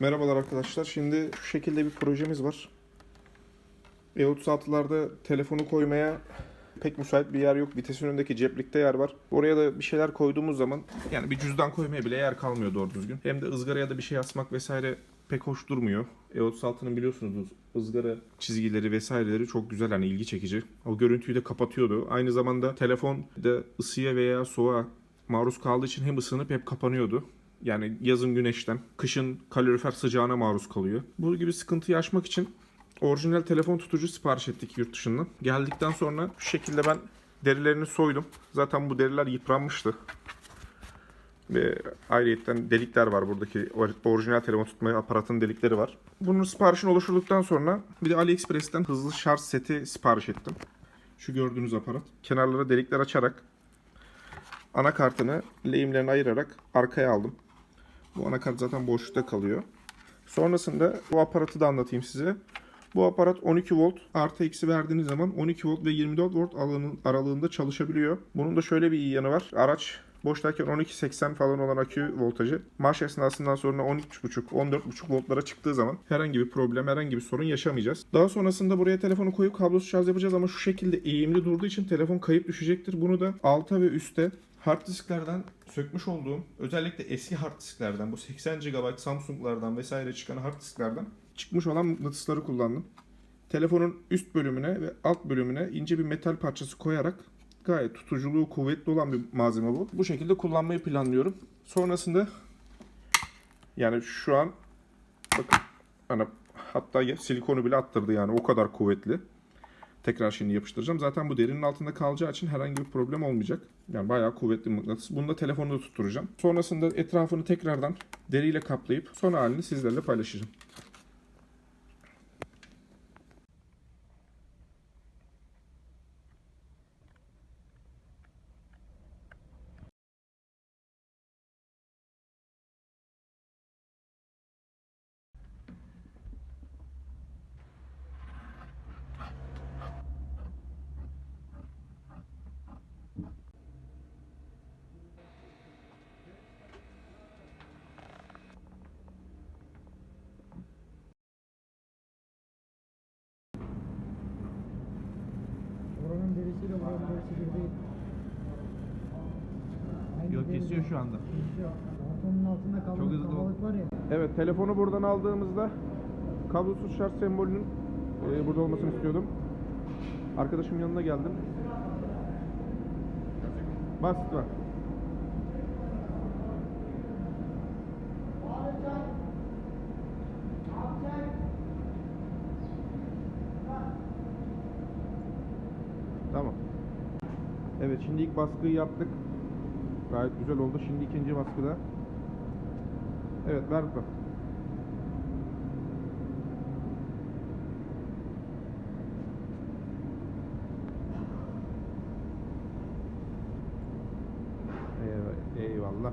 Merhabalar arkadaşlar. Şimdi şu şekilde bir projemiz var. E36'larda telefonu koymaya pek müsait bir yer yok. Vitesin önündeki ceplikte yer var. Oraya da bir şeyler koyduğumuz zaman yani bir cüzdan koymaya bile yer kalmıyor doğru düzgün. Hem de ızgaraya da bir şey asmak vesaire pek hoş durmuyor. E36'nın biliyorsunuz ızgara çizgileri vesaireleri çok güzel hani ilgi çekici. O görüntüyü de kapatıyordu. Aynı zamanda telefon da ısıya veya soğuğa maruz kaldığı için hem ısınıp hep kapanıyordu. Yani yazın güneşten, kışın kalorifer sıcağına maruz kalıyor. Bu gibi sıkıntıyı aşmak için orijinal telefon tutucu sipariş ettik yurt dışından. Geldikten sonra şu şekilde ben derilerini soydum. Zaten bu deriler yıpranmıştı. Ve ayrıyetten delikler var buradaki or- orijinal telefon tutma aparatının delikleri var. Bunun siparişini oluşturduktan sonra bir de AliExpress'ten hızlı şarj seti sipariş ettim. Şu gördüğünüz aparat. Kenarlara delikler açarak anakartını lehimlerini ayırarak arkaya aldım. Bu anakart zaten boşlukta kalıyor. Sonrasında bu aparatı da anlatayım size. Bu aparat 12 volt artı eksi verdiğiniz zaman 12 volt ve 24 volt aralığında çalışabiliyor. Bunun da şöyle bir iyi yanı var. Araç boştayken 12.80 falan olan akü voltajı marş esnasından sonra 13.5-14.5 voltlara çıktığı zaman herhangi bir problem, herhangi bir sorun yaşamayacağız. Daha sonrasında buraya telefonu koyup kablosuz şarj yapacağız ama şu şekilde eğimli durduğu için telefon kayıp düşecektir. Bunu da alta ve üstte hard disklerden sökmüş olduğum özellikle eski hard disklerden bu 80 GB Samsung'lardan vesaire çıkan hard disklerden çıkmış olan mıknatısları kullandım. Telefonun üst bölümüne ve alt bölümüne ince bir metal parçası koyarak gayet tutuculuğu kuvvetli olan bir malzeme bu. Bu şekilde kullanmayı planlıyorum. Sonrasında yani şu an bakın hani hatta silikonu bile attırdı yani o kadar kuvvetli. Tekrar şimdi yapıştıracağım. Zaten bu derinin altında kalacağı için herhangi bir problem olmayacak. Yani bayağı kuvvetli mıknatıs. Bunu da telefonda tutturacağım. Sonrasında etrafını tekrardan deriyle kaplayıp son halini sizlerle paylaşacağım. Yok kesiyor şu anda. Altında Çok hızlı kabalık var ya. Evet telefonu buradan aldığımızda kablosuz şarj sembolünün e, burada olmasını istiyordum. Arkadaşım yanına geldim. Bas Evet şimdi ilk baskıyı yaptık. Gayet güzel oldu. Şimdi ikinci baskıda. Evet ver lütfen. Eyvallah. Eyvallah.